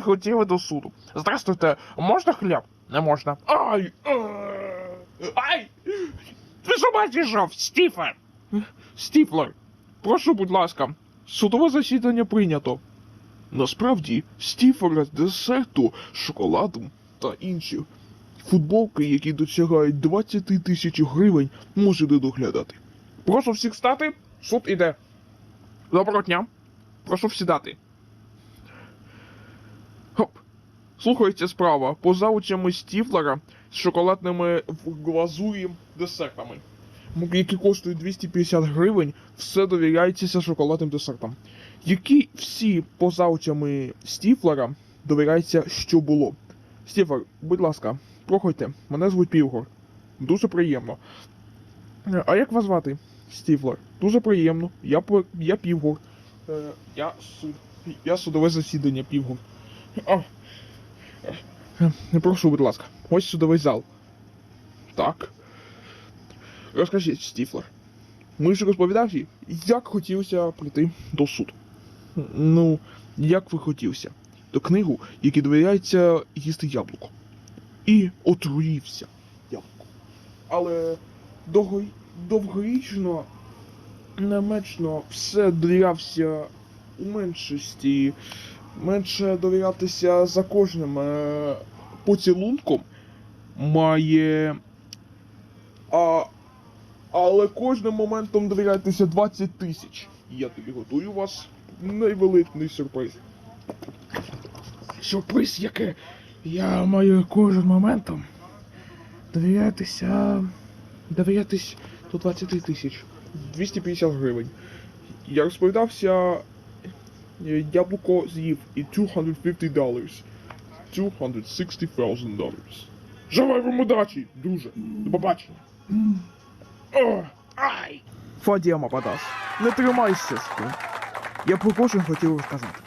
хотіли до суду. Здравствуйте, можна хліб? Не можна. Ай! е, Ай! Ти що бачиш, Стіфер? Стіфлер, прошу, будь ласка, судове засідання прийнято. Насправді, стіфера з десерту, шоколадом та інші футболки, які досягають 20 тисяч гривень, можете доглядати. Прошу всіх стати, суд іде. Доброго дня. Прошу всідати. Слухається справа. Поза очами Стіфлера з шоколадними глазурі десертами, які коштують 250 гривень, все довіряється шоколадним десертам. Які всі поза очами Стіфлера довіряється, що було. Стіфлер, будь ласка, проходьте. Мене звуть Півгор. Дуже приємно. Е, А як вас звати? Стіфлер. Дуже приємно. Я, я Півгор. Е, я, я судове засідання Півгор. А, прошу, будь ласка. Ось судовий зал. Так. Розкажіть, Стіфлер. Ми ж розповідавши, як хотілося прийти до суду. Ну, як ви хотівся. До книгу, якій довіряється їсти яблуко. І отруївся яблуко. Але довго, довгорічно, немечно все довірявся у меншості. Менше довірятися за кожним е, поцілунком має. А, але кожним моментом довіряйтеся 20 тисяч. Я тобі готую вас найвеликий сюрприз. Сюрприз яке? Я маю кожен моментом довірятися. Довірятись до 20 тисяч. 250 гривень. Я розповідався. Е, Яблуко з'їв і 250 доларів. 260,000 доларів. Желаю вам удачі, друже. До побачення. Ай! Фадіама Мападас, не тримайся що. Я про кожен хотів розказати.